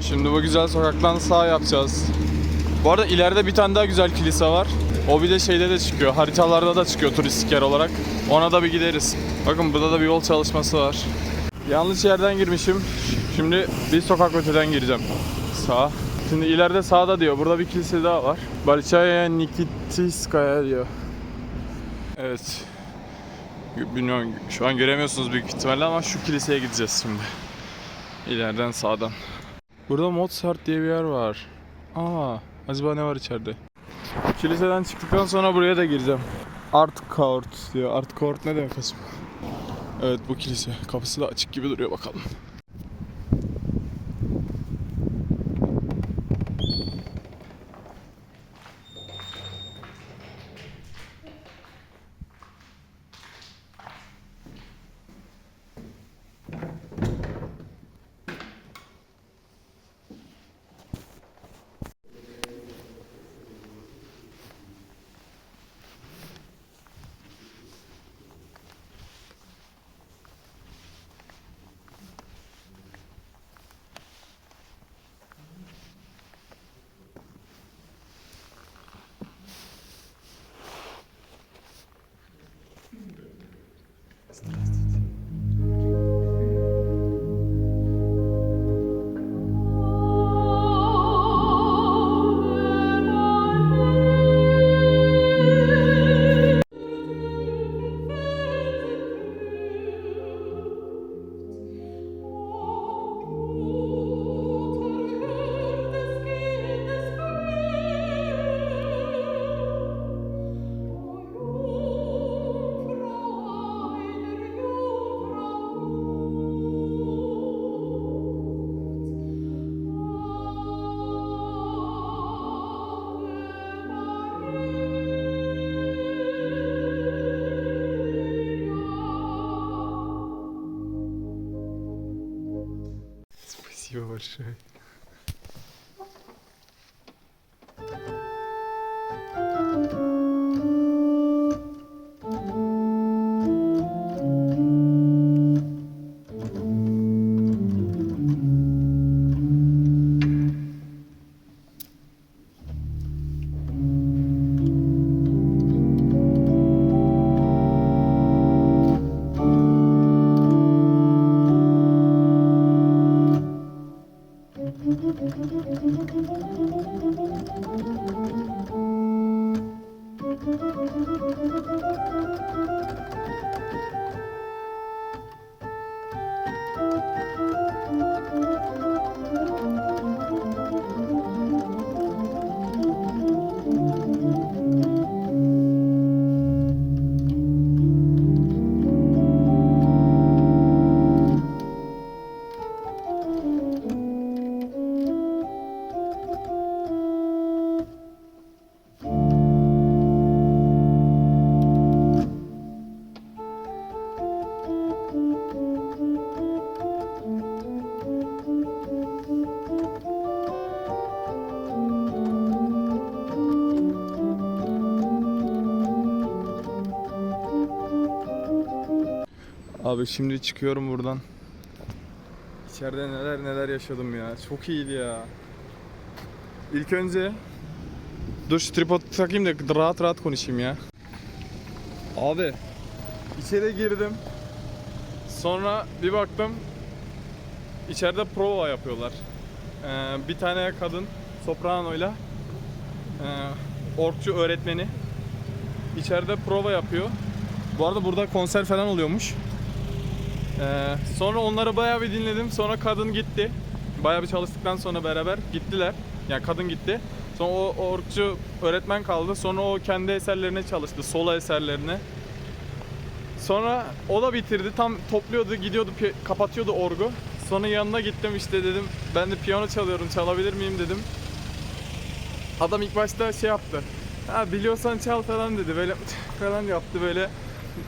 Şimdi bu güzel sokaktan sağ yapacağız. Bu arada ileride bir tane daha güzel kilise var. O bir de şeyde de çıkıyor. Haritalarda da çıkıyor turistik yer olarak. Ona da bir gideriz. Bakın burada da bir yol çalışması var. Yanlış yerden girmişim. Şimdi bir sokak öteden gireceğim. Sağ. Şimdi ileride sağda diyor. Burada bir kilise daha var. Balçaya Nikitiskaya diyor. Evet. Bilmiyorum şu an göremiyorsunuz büyük ihtimalle ama şu kiliseye gideceğiz şimdi. İleriden sağdan. Burada Mozart diye bir yer var. Aa, acaba ne var içeride? Kiliseden çıktıktan sonra buraya da gireceğim. Art Court diyor. Art Court ne demek acaba? Evet bu kilise. Kapısı da açık gibi duruyor bakalım. Спасибо Abi şimdi çıkıyorum buradan. İçeride neler neler yaşadım ya. Çok iyiydi ya. İlk önce Dur şu tripodu takayım da rahat rahat konuşayım ya. Abi içeri girdim. Sonra bir baktım içeride prova yapıyorlar. Ee, bir tane kadın sopranoyla e, orkçu öğretmeni içeride prova yapıyor. Bu arada burada konser falan oluyormuş. Ee, sonra onları bayağı bir dinledim. Sonra kadın gitti. Bayağı bir çalıştıktan sonra beraber gittiler. Yani kadın gitti. Sonra o, o orkçu öğretmen kaldı. Sonra o kendi eserlerine çalıştı. Solo eserlerine. Sonra o da bitirdi. Tam topluyordu, gidiyordu, kapatıyordu orgu. Sonra yanına gittim işte dedim. Ben de piyano çalıyorum, çalabilir miyim dedim. Adam ilk başta şey yaptı. Ha biliyorsan çal falan dedi. Böyle falan yaptı böyle.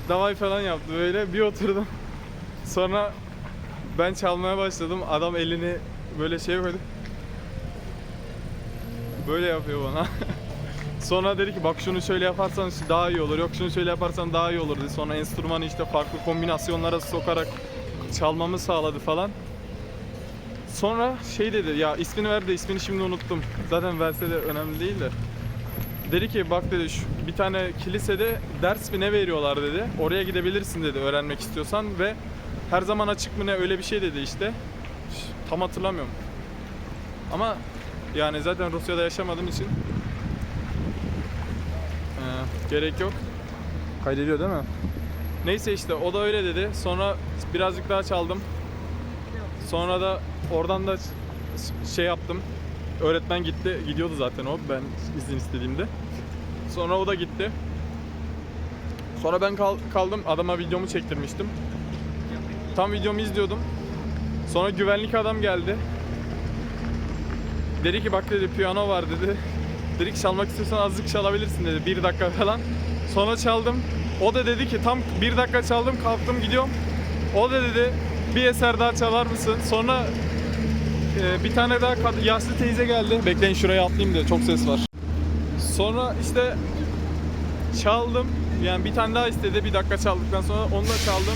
Davay falan yaptı böyle. Bir oturdum. Sonra ben çalmaya başladım. Adam elini böyle şey koydu. Böyle yapıyor bana. Sonra dedi ki bak şunu şöyle yaparsan daha iyi olur. Yok şunu şöyle yaparsan daha iyi olur dedi. Sonra enstrümanı işte farklı kombinasyonlara sokarak çalmamı sağladı falan. sonra şey dedi ya ismini ver de ismini şimdi unuttum. Zaten verse de önemli değil de. Dedi ki bak dedi şu bir tane kilisede ders mi ne veriyorlar dedi. Oraya gidebilirsin dedi öğrenmek istiyorsan ve her zaman açık mı ne öyle bir şey dedi işte. Tam hatırlamıyorum. Ama yani zaten Rusya'da yaşamadığım için ee, gerek yok. Kaydediyor değil mi? Neyse işte o da öyle dedi. Sonra birazcık daha çaldım. Sonra da oradan da şey yaptım. Öğretmen gitti. Gidiyordu zaten o ben izin istediğimde. Sonra o da gitti. Sonra ben kal- kaldım. Adama videomu çektirmiştim. Tam videomu izliyordum. Sonra güvenlik adam geldi. Dedi ki bak dedi piyano var dedi. Dedi ki çalmak istiyorsan azıcık çalabilirsin dedi. Bir dakika falan. Sonra çaldım. O da dedi ki tam bir dakika çaldım kalktım gidiyorum. O da dedi bir eser daha çalar mısın? Sonra e, bir tane daha yaşlı teyze geldi. Bekleyin şuraya atlayayım da çok ses var. Sonra işte çaldım. Yani bir tane daha istedi. Bir dakika çaldıktan sonra onu da çaldım.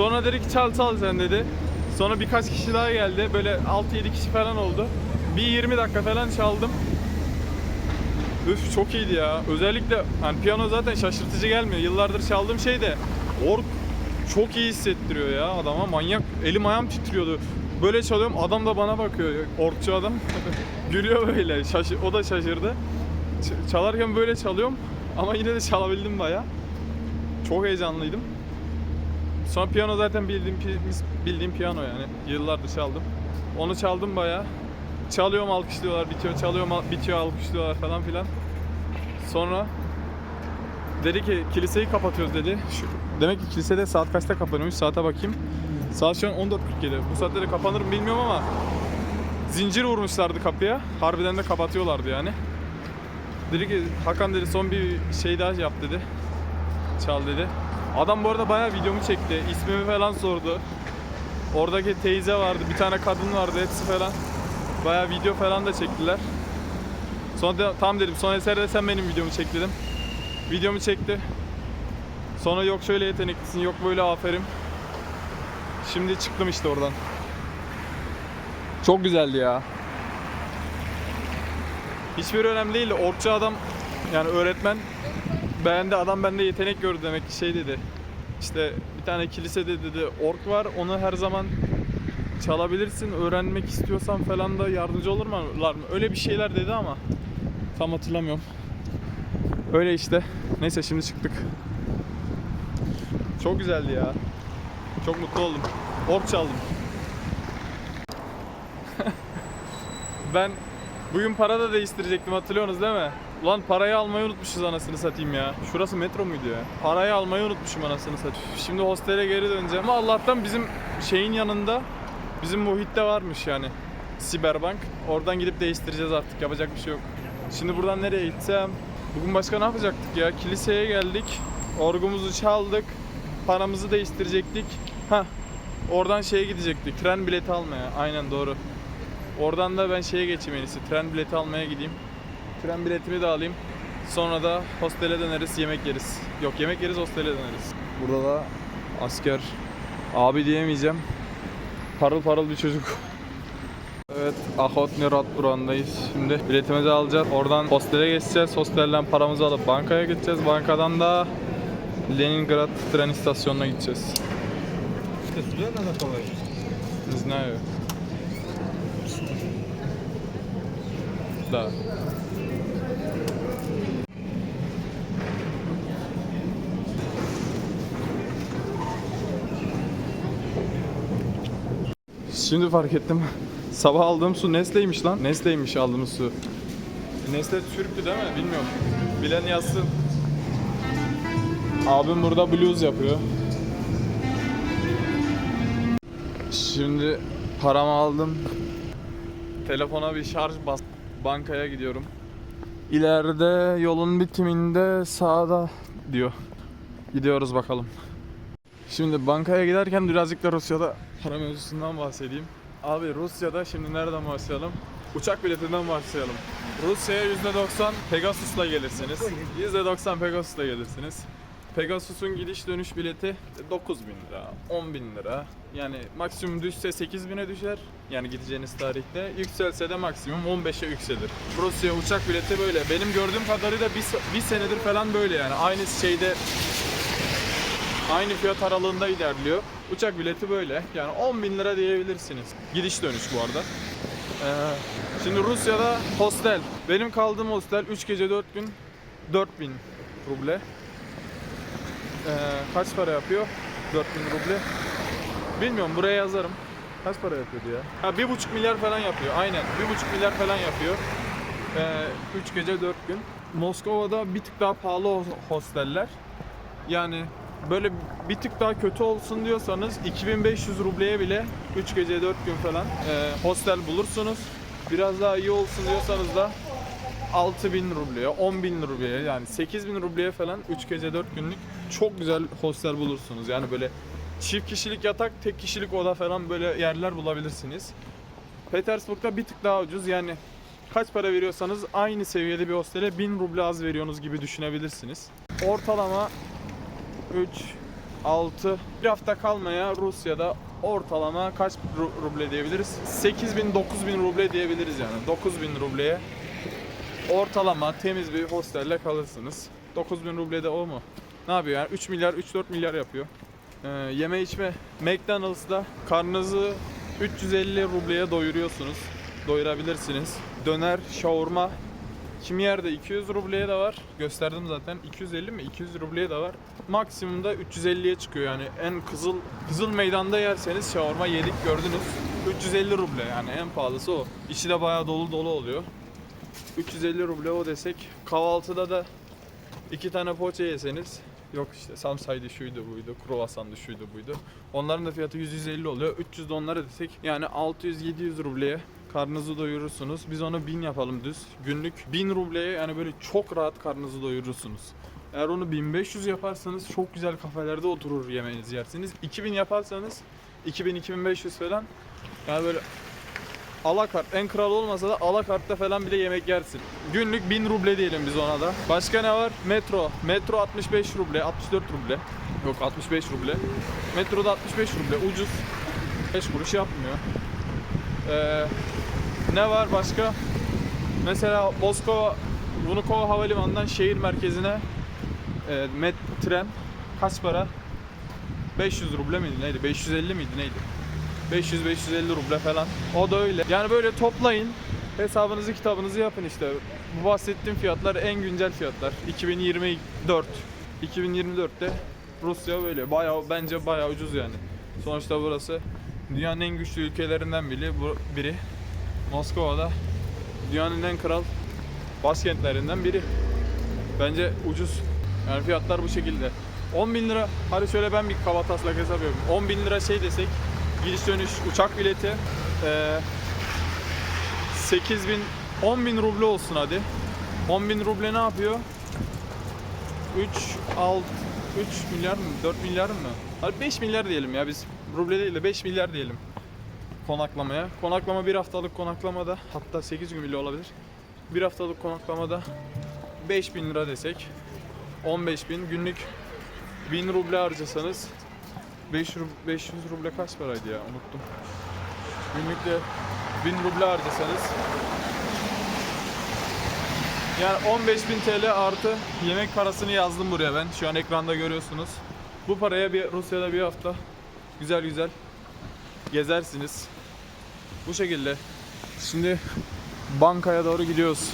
Sonra dedi ki çal çal sen dedi. Sonra birkaç kişi daha geldi. Böyle 6-7 kişi falan oldu. Bir 20 dakika falan çaldım. Üf çok iyiydi ya. Özellikle hani piyano zaten şaşırtıcı gelmiyor. Yıllardır çaldığım şey de org çok iyi hissettiriyor ya adama. Manyak elim ayağım titriyordu. Böyle çalıyorum adam da bana bakıyor. Orkçu adam. Gülüyor böyle. Şaşı o da şaşırdı. Ç- çalarken böyle çalıyorum ama yine de çalabildim baya. Çok heyecanlıydım. Sonra piyano zaten bildiğim bildiğim piyano yani. Yıllardır çaldım. Onu çaldım baya. Çalıyorum alkışlıyorlar, bitiyor, çalıyorum al- bitiyor alkışlıyorlar falan filan. Sonra dedi ki kiliseyi kapatıyoruz dedi. Şu, demek ki kilisede saat kaçta kapanıyormuş? Saate bakayım. Saat şu an 14.47. Bu saatte de kapanır mı bilmiyorum ama zincir vurmuşlardı kapıya. Harbiden de kapatıyorlardı yani. Dedi ki Hakan dedi son bir şey daha yap dedi. Çal dedi. Adam bu arada bayağı videomu çekti. İsmimi falan sordu. Oradaki teyze vardı, bir tane kadın vardı hepsi falan. Bayağı video falan da çektiler. Sonra da, tam dedim son eserde sen benim videomu çek dedim. Videomu çekti. Sonra yok şöyle yeteneklisin, yok böyle aferin. Şimdi çıktım işte oradan. Çok güzeldi ya. Hiçbir önemli değil. Orkçu adam yani öğretmen beğendi adam bende yetenek gördü demek ki şey dedi. İşte bir tane kilisede dedi ork var onu her zaman çalabilirsin öğrenmek istiyorsan falan da yardımcı olurlar mı? Öyle bir şeyler dedi ama tam hatırlamıyorum. Öyle işte. Neyse şimdi çıktık. Çok güzeldi ya. Çok mutlu oldum. Ork çaldım. ben bugün para da değiştirecektim hatırlıyorsunuz değil mi? Ulan parayı almayı unutmuşuz anasını satayım ya. Şurası metro muydu ya? Parayı almayı unutmuşum anasını satayım. Şimdi hostele geri döneceğim. Ama Allah'tan bizim şeyin yanında bizim muhitte varmış yani. Siberbank. Oradan gidip değiştireceğiz artık. Yapacak bir şey yok. Şimdi buradan nereye gitsem? Bugün başka ne yapacaktık ya? Kiliseye geldik. Orgumuzu çaldık. Paramızı değiştirecektik. Ha. Oradan şeye gidecektik. Tren bileti almaya. Aynen doğru. Oradan da ben şeye geçeyim en iyisi. Tren bileti almaya gideyim. Tren biletimi de alayım. Sonra da hostele döneriz, yemek yeriz. Yok yemek yeriz, hostele döneriz. Burada da asker abi diyemeyeceğim. Parıl parıl bir çocuk. Evet, Ahotny Rad durağındayız. Şimdi biletimizi alacağız. Oradan hostele geçeceğiz. Hostelden paramızı alıp bankaya gideceğiz. Bankadan da Leningrad tren istasyonuna gideceğiz. Ты сюда надо положить? Не знаю. Да. Şimdi fark ettim. Sabah aldığım su Nestle'ymiş lan. Nestle'ymiş aldığımız su. Nestle Türk'tü değil mi? Bilmiyorum. Bilen yazsın. Abim burada blues yapıyor. Şimdi paramı aldım. Telefona bir şarj bas. Bankaya gidiyorum. İleride yolun bitiminde sağda diyor. Gidiyoruz bakalım. Şimdi bankaya giderken birazcık da Rusya'da para mevzusundan bahsedeyim. Abi Rusya'da şimdi nereden başlayalım? Uçak biletinden başlayalım. Rusya'ya %90 Pegasus'la gelirsiniz. %90 Pegasus'la gelirsiniz. Pegasus'un gidiş dönüş bileti 9000 lira, 10 bin lira. Yani maksimum düşse 8000'e düşer. Yani gideceğiniz tarihte. Yükselse de maksimum 15'e yükselir. Rusya uçak bileti böyle. Benim gördüğüm kadarıyla bir, bir senedir falan böyle yani. Aynı şeyde aynı fiyat aralığında ilerliyor. Uçak bileti böyle. Yani 10 bin lira diyebilirsiniz. Gidiş dönüş bu arada. Ee, şimdi Rusya'da hostel. Benim kaldığım hostel 3 gece 4 gün 4000 ruble. Ee, kaç para yapıyor? 4000 ruble. Bilmiyorum buraya yazarım. Kaç para yapıyordu ya? Ha 1,5 milyar falan yapıyor. Aynen 1,5 milyar falan yapıyor. 3 gece 4 gün. Moskova'da bir tık daha pahalı ho- hosteller. Yani böyle bir tık daha kötü olsun diyorsanız 2500 rubleye bile 3 gece 4 gün falan e, hostel bulursunuz. Biraz daha iyi olsun diyorsanız da 6000 rubleye, 10.000 rubleye yani 8000 rubleye falan 3 gece 4 günlük çok güzel hostel bulursunuz. Yani böyle çift kişilik yatak, tek kişilik oda falan böyle yerler bulabilirsiniz. Petersburg'da bir tık daha ucuz yani kaç para veriyorsanız aynı seviyede bir hostele 1000 ruble az veriyorsunuz gibi düşünebilirsiniz. Ortalama 3, 6, bir hafta kalmaya Rusya'da ortalama kaç ru- ruble diyebiliriz? 8000 9000 ruble diyebiliriz yani. 9000 rubleye ortalama temiz bir hostelle kalırsınız. 9000 ruble de o mu? Ne yapıyor yani? 3 milyar, 3-4 milyar yapıyor. Ee, yeme içme. McDonald's'da karnınızı 350 rubleye doyuruyorsunuz. Doyurabilirsiniz. Döner, şavurma. Kimi yerde 200 rubleye de var. Gösterdim zaten. 250 mi? 200 rubleye de var. Maksimumda 350'ye çıkıyor yani. En kızıl kızıl meydanda yerseniz şavurma yedik gördünüz. 350 ruble yani en pahalısı o. İçi de bayağı dolu dolu oluyor. 350 ruble o desek kahvaltıda da iki tane poğaça yeseniz yok işte samsaydı şuydu buydu kruvasandı şuydu buydu onların da fiyatı 100-150 oluyor 300 de onlara desek yani 600-700 rubleye karnınızı doyurursunuz biz onu 1000 yapalım düz günlük 1000 rubleye yani böyle çok rahat karnınızı doyurursunuz eğer onu 1500 yaparsanız çok güzel kafelerde oturur yemeğinizi yersiniz 2000 yaparsanız 2000-2500 falan yani böyle alakart en kral olmasa da alakartta falan bile yemek yersin. Günlük 1000 ruble diyelim biz ona da. Başka ne var? Metro. Metro 65 ruble, 64 ruble. Yok 65 ruble. Metroda 65 ruble ucuz. 5 kuruş yapmıyor. Ee, ne var başka? Mesela Moskova, Vnukovo Havalimanı'ndan şehir merkezine e, met tren kaç para? 500 ruble miydi neydi? 550 miydi neydi? 500-550 ruble falan. O da öyle. Yani böyle toplayın. Hesabınızı kitabınızı yapın işte. Bu bahsettiğim fiyatlar en güncel fiyatlar. 2024. 2024'te Rusya böyle bayağı bence bayağı ucuz yani. Sonuçta burası dünyanın en güçlü ülkelerinden biri. Biri. Moskova'da dünyanın en kral başkentlerinden biri. Bence ucuz. Yani fiyatlar bu şekilde. 10 bin lira, hadi şöyle ben bir kaba taslak hesap yapayım. 10 bin lira şey desek, gidiş dönüş uçak bileti, eee 8 bin, 10 bin ruble olsun hadi. 10 bin ruble ne yapıyor? 3, 6, 3 milyar mı? 4 milyar mı? Hadi 5 milyar diyelim ya biz. Ruble değil de 5 milyar diyelim. Konaklamaya. Konaklama bir haftalık konaklamada hatta 8 gün bile olabilir. Bir haftalık konaklamada 5000 lira desek 15 bin günlük 1000 ruble harcasanız 5 rub- 500 ruble kaç paraydı ya unuttum. Günlük de 1000 ruble harcasanız yani 15.000 TL artı yemek parasını yazdım buraya ben. Şu an ekranda görüyorsunuz. Bu paraya bir Rusya'da bir hafta güzel güzel gezersiniz. Bu şekilde. Şimdi bankaya doğru gidiyoruz.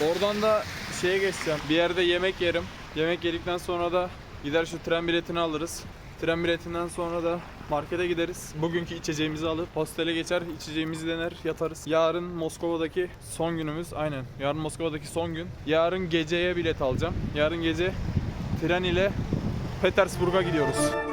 Oradan da şeye geçeceğim. Bir yerde yemek yerim. Yemek yedikten sonra da gider şu tren biletini alırız. Tren biletinden sonra da markete gideriz. Bugünkü içeceğimizi alıp hostele geçer, içeceğimizi dener, yatarız. Yarın Moskova'daki son günümüz. Aynen. Yarın Moskova'daki son gün. Yarın geceye bilet alacağım. Yarın gece tren ile Petersburg'a gidiyoruz.